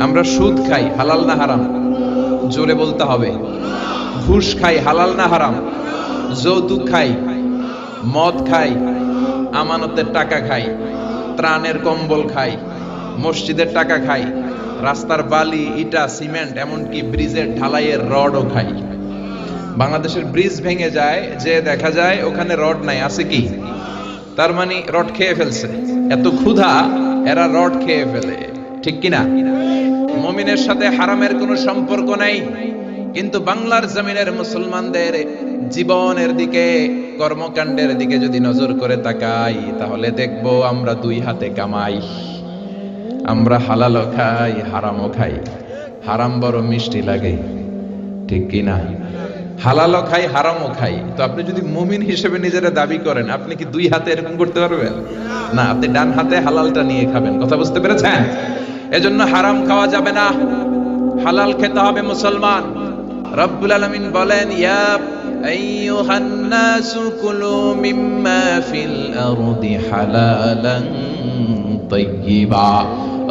আমরা সুদ খাই, হালাল না হারাম? জোরে বলতে হবে। ঘুষ খাই, হালাল না হারাম? যৌতুক খাই, মদ খাই, আমানতের টাকা খাই, ত্রাণের কম্বল খাই, মসজিদের টাকা খাই, রাস্তার বালি, ইটা, সিমেন্ট, এমনকি ব্রিজের ঢালাইয়ের রডও খাই। বাংলাদেশের ব্রিজ ভেঙে যায়, যে দেখা যায় ওখানে রড নাই, আছে কি? তার মানে রড খেয়ে ফেলছে। এত ক্ষুধা, এরা রড খেয়ে ফেলে। ঠিক কিনা? মমিনের সাথে হারামের কোনো সম্পর্ক নাই। কিন্তু বাংলার জমিনের মুসলমানদের জীবনের দিকে, কর্মকাণ্ডের দিকে যদি নজর করে তাকাই, তাহলে দেখব আমরা দুই হাতে কামাই। আমরা হালালও খাই, হারামও খাই। হারাম বড় মিষ্টি লাগে, ঠিক কিনা হালালও খাই, হারামও খাই। তো আপনি যদি মুমিন হিসেবে নিজেরা দাবি করেন, আপনি কি দুই হাতে এরকম করতে পারবেন? না, আপনি ডান হাতে হালালটা নিয়ে খাবেন। কথা বুঝতে পেরেছেন? এজন্য হারাম খাওয়া যাবে না। হালাল খেতে হবে মুসলমান। রব্বুল আলমিন বলেন, ইয়া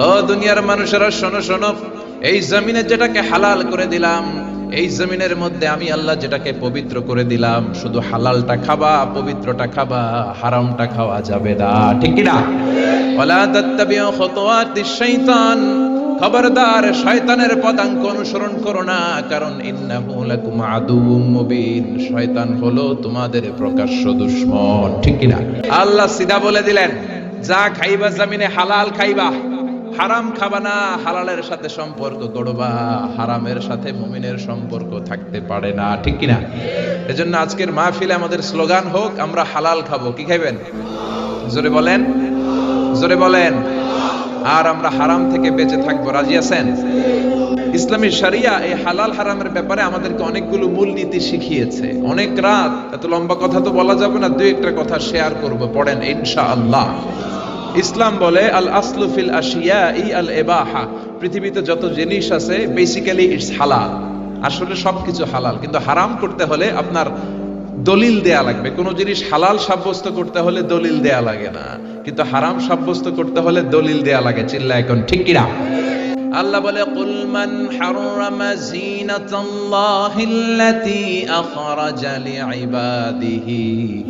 ও দুনিয়ার মানুষেরা, শোনো শোনো, এই জমিনে যেটাকে হালাল করে দিলাম এই জমিনের মধ্যে আমি আল্লাহ যেটাকে পবিত্র করে দিলাম, শুধু হালালটা খাবা, পবিত্রটা খাবা, হারামটা খাওয়া যাবে না। ঠিক না ওয়ালা তাত্তাবিউ খুতুওয়াতিশ শাইতান। খবরদার শয়তানের পদাঙ্ক অনুসরণ করো না, কারণ ইন্নাহু লাকুম আদুউম মুবিন। শয়তান হলো তোমাদের প্রকাশ্য দুশমন। ঠিক কি না আল্লাহ সিধা বলে দিলেন, যা খাইবা জমিনে হালাল খাইবা। হারাম খাবা না, হালালের সাথে সম্পর্ক করবা হারামের সাথে মুমিনের সম্পর্ক থাকতে পারে না, ঠিক কিনা? এজন্য আজকের মাহফিলে আমাদের স্লোগান হোক, আমরা হালাল খাব, কি খাইবেন? জোরে বলেন জোরে বলেন। আর আমরা হারাম থেকে বেঁচে থাকব, রাজি আছেন? ইসলামী শরিয়া এই হালাল হারামের ব্যাপারে আমাদেরকে অনেকগুলো মূলনীতি শিখিয়েছে। অনেক রাত, এত লম্বা কথা তো বলা যাবে না দুই একটা কথা শেয়ার করব, পড়েন, ইনশাআল্লাহ। ইসলাম বলে, আল আসলু ফিল আশিয়া ই আল এবাহা। পৃথিবীতে যত জিনিস আছে বেসিক্যালি ইটস হালাল আসলে সবকিছু হালাল। কিন্তু হারাম করতে হলে আপনার দলিল দেয়া লাগবে। কোন জিনিস হালাল সাব্যস্ত করতে হলে দলিল দেয়া লাগে না। কিন্তু হারাম সাব্যস্ত করতে হলে দলিল দেয়া লাগে। চিল্লা এখন ঠিক কিনা? আল্লাহ বলে, কুল মান হারামা জিনাতাল্লাহিল্লাতী আখরাজা লিইবাদিহি।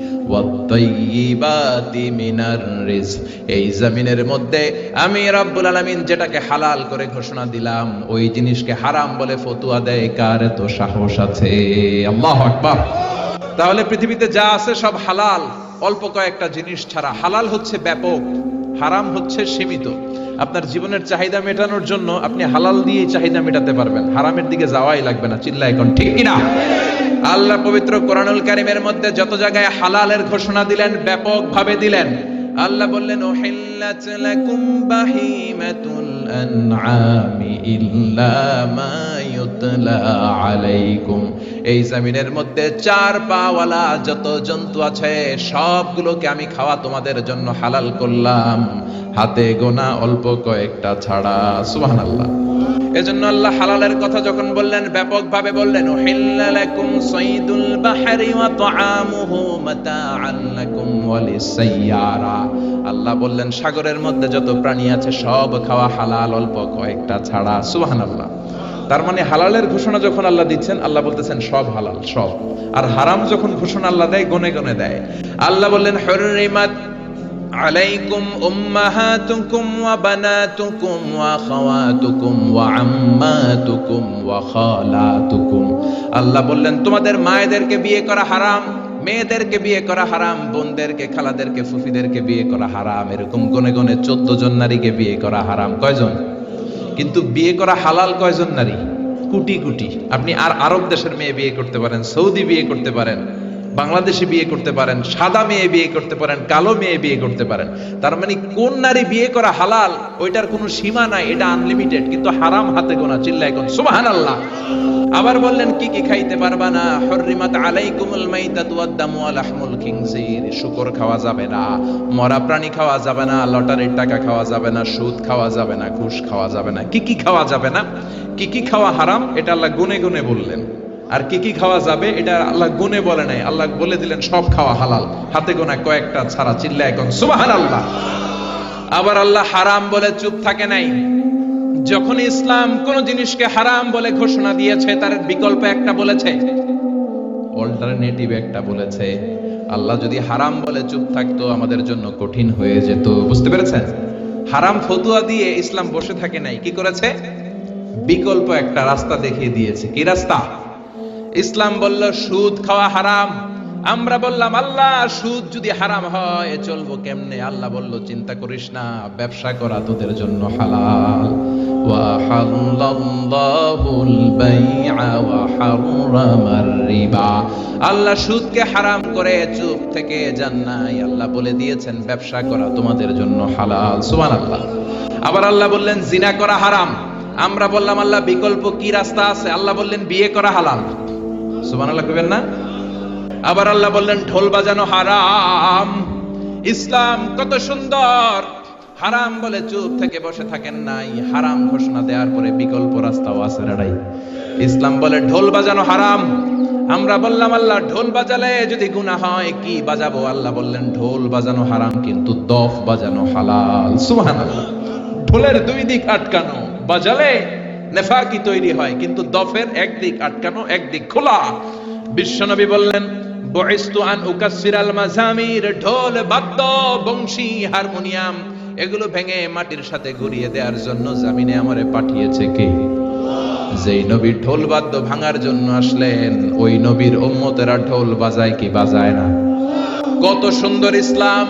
এই জমিনের মধ্যে আমি রব্বুল যেটাকে হালাল করে ঘোষণা দিলাম, ওই জিনিসকে হারাম বলে ফতুয়া দেয়, কার সাহস আছে? তাহলে পৃথিবীতে যা আছে সব হালাল। অল্প কয়েকটা জিনিস ছাড়া হালাল হচ্ছে ব্যাপক, হারাম হচ্ছে সীমিত। আপনার জীবনের চাহিদা মেটানোর জন্য আপনি হালাল দিয়ে চাহিদা মেটাতে পারবেন। হারামের দিকে যাওয়াই লাগবে না চিল্লা এখন ঠিক কিনা? আল্লাহ পবিত্র কোরআনুল কারিমের মধ্যে যত জায়গায় হালালের ঘোষণা দিলেন ব্যাপক ভাবে দিলেন। আল্লাহ বললেন ইল্লা আলাইকুম। এই জমিনের মধ্যে চার পাওয়ালা যত জন্তু আছে, সবগুলোকে আমি খাওয়া তোমাদের জন্য হালাল করলাম। হাতে গোনা অল্প কয়েকটা ছাড়া, সুবহানাল্লাহ। এজন্য আল্লাহ হালালের কথা যখন বললেন, ব্যাপকভাবে বললেন ওহিল্লালাকুম সাইদুল বাহরি ওয়া তুআমুহু মাতাআন লাকুম ওয়ালিসাইয়ারা আল্লাহ বললেন, সাগরের মধ্যে যত প্রাণী আছে, সব খাওয়া হালাল, অল্প কয়েকটা ছাড়া, সুবহানাল্লাহ। তার মানে হালালের ঘোষণা যখন আল্লাহ দিচ্ছেন, আল্লাহ বলতেছেন, সব হালাল, সব। আর হারাম যখন ঘোষণা আল্লাহ দেয়, গনে গনে দেয়। আল্লাহ বললেন হরিমাত عليكم أمهاتكم وبناتكم وأخواتكم وعماتكم وخالاتكم আল্লাহ বললেন তোমাদের মায়েদেরকে বিয়ে করা হারাম মেয়েদেরকে বিয়ে করা হারাম বোনদেরকে খালাদেরকে ফুফিদেরকে বিয়ে করা হারাম এরকম গনে গনে চোদ্দ জন নারীকে বিয়ে করা হারাম কয়জন কিন্তু বিয়ে করা হালাল কয়জন নারী কোটি কোটি আপনি আর আরব দেশের মেয়ে বিয়ে করতে পারেন সৌদি বিয়ে করতে পারেন বাংলাদেশে বিয়ে করতে পারেন, সাদা মেয়ে বিয়ে করতে পারেন, কালো মেয়ে বিয়ে করতে পারেন। তার মানে কোন নারী বিয়ে করা হালাল, ওইটার কোনো সীমা নাই, এটা আনলিমিটেড কিন্তু হারাম হাতে গোনা চিল্লা এখন সুবাহান আল্লাহ আবার বললেন, কি কি খাইতে পারবা না? হরিমাত আলাইকুমুল মাইতাতু ওয়াদ-দামু ওয়া লাহমুল শুকর খাওয়া যাবে না। মরা প্রাণী খাওয়া যাবে না। লটারির টাকা খাওয়া যাবে না। সুদ খাওয়া যাবে না। ঘুষ খাওয়া যাবে না। কি কি খাওয়া যাবে না? কি কি খাওয়া হারাম? এটা আল্লাহ গুনে গুনে বললেন। আর কি কি খাওয়া যাবে, এটা আল্লাহ গুনে বলে নাই। আল্লাহ বলে দিলেন, সব খাওয়া হালাল। হাতে গোনা কয়েকটা ছাড়া চিল্লা এখন সুবাহান আল্লাহ আবার আল্লাহ হারাম বলে চুপ থাকে নাই। যখন ইসলাম কোন জিনিসকে হারাম বলে ঘোষণা দিয়েছে, তার বিকল্প একটা বলেছে। অল্টারনেটিভ একটা বলেছে। আল্লাহ যদি হারাম বলে চুপ থাকতো, আমাদের জন্য কঠিন হয়ে যেত। বুঝতে পেরেছেন? হারাম ফতুয়া দিয়ে ইসলাম বসে থাকে নাই। কি করেছে? বিকল্প একটা রাস্তা দেখিয়ে দিয়েছে। কি রাস্তা? ইসলাম বলল, সুদ খাওয়া হারাম। আমরা বললাম, আল্লাহ, সুদ যদি হারাম হয়, চলবো কেমনে? আল্লাহ বলল, চিন্তা করিস না, ব্যবসা করা তোদের জন্য হালাল। আল্লাহ সুদকে হারাম করে চুপ থেকে যান আল্লাহ বলে দিয়েছেন, ব্যবসা করা তোমাদের জন্য হালাল। সুবহানাল্লাহ। আবার আল্লাহ বললেন, জিনা করা হারাম। আমরা বললাম, আল্লাহ, বিকল্প কি রাস্তা আছে? আল্লাহ বললেন, বিয়ে করা হালাল। না? আবার আল্লাহ বললেন, ঢোল বাজানো হারাম। ইসলাম কত সুন্দর। হারাম বলে চুপ থেকে বসে থাকেন নাই। হারাম ঘোষণা দেওয়ার পরে বিকল্প রাস্তাও আছে লড়াই ইসলাম বলে, ঢোল বাজানো হারাম। আমরা বললাম, আল্লাহ, ঢোল বাজালে যদি গুনাহ হয়, কি বাজাবো? আল্লাহ বললেন, ঢোল বাজানো হারাম, কিন্তু দফ বাজানো হালাল। সুবহানাল্লাহ। ঢোলের দুই দিক আটকানো। বাজালে নেফাকি তৈরি হয়, কিন্তু দফের একদিক আটকানো একদিক খোলা। বিশ্বনবী বললেন বয়স্তু আন উকাসিরাল মাজামির ঢোল, বাদ্য, বংশী, হারমোনিয়াম, এগুলো ভেঙে মাটির সাথে ঘুরিয়ে দেওয়ার জন্য জামিনে আমারে পাঠিয়েছে কে? যেই নবী ঢোল বাদ্য ভাঙার জন্য আসলেন, ওই নবীর উম্মতেরা ঢোল বাজায় কি বাজায় না। কত সুন্দর ইসলাম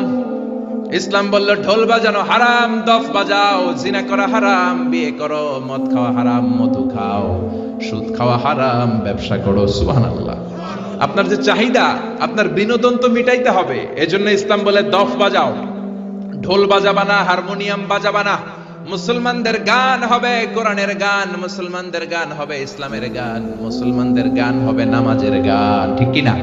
ইসলাম বলল, ঢোল বাজানো হারাম, দফ বাজাও, জিনা করা হারাম, বিয়ে করো, মদ খাওয়া হারাম, মধু খাও, সুদ খাওয়া হারাম, ব্যবসা করো, সুবহানাল্লাহ। আপনার যে চাহিদা, আপনার বিনোদন তো মিটাইতে হবে, এজন্য ইসলাম বলে দফ বাজাও। ঢোল বাজাবা না, হারমোনিয়াম বাজাবা না, মুসলমানদের গান হবে কোরআনের গান, মুসলমানদের গান হবে ইসলামের গান, মুসলমানদের গান হবে নামাজের গান, ঠিক কিনা?